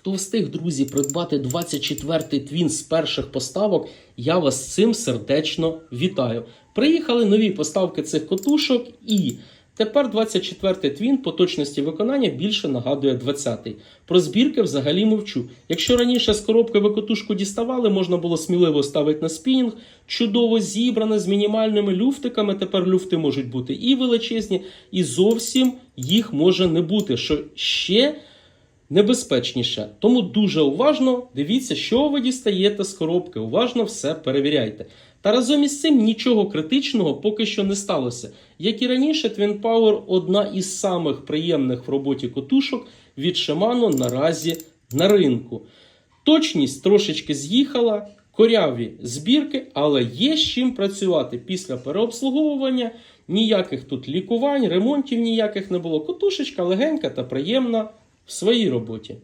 Хто встиг, друзі, придбати 24-й твін з перших поставок, я вас цим сердечно вітаю. Приїхали нові поставки цих котушок і тепер 24-й твін по точності виконання більше нагадує 20-й. Про збірки взагалі мовчу. Якщо раніше з коробки ви котушку діставали, можна було сміливо ставити на спінінг, чудово зібране з мінімальними люфтиками. Тепер люфти можуть бути і величезні, і зовсім їх може не бути. Що ще небезпечніше. Тому дуже уважно дивіться, що ви дістаєте з коробки. Уважно все перевіряйте. Та разом із цим нічого критичного поки що не сталося. Як і раніше, Twin Power одна із самих приємних в роботі котушок від Shimano наразі на ринку. Точність трошечки з'їхала, коряві збірки, але є з чим працювати після переобслуговування. Ніяких тут лікувань, ремонтів ніяких не було. Котушечка легенька та приємна в своїй роботі.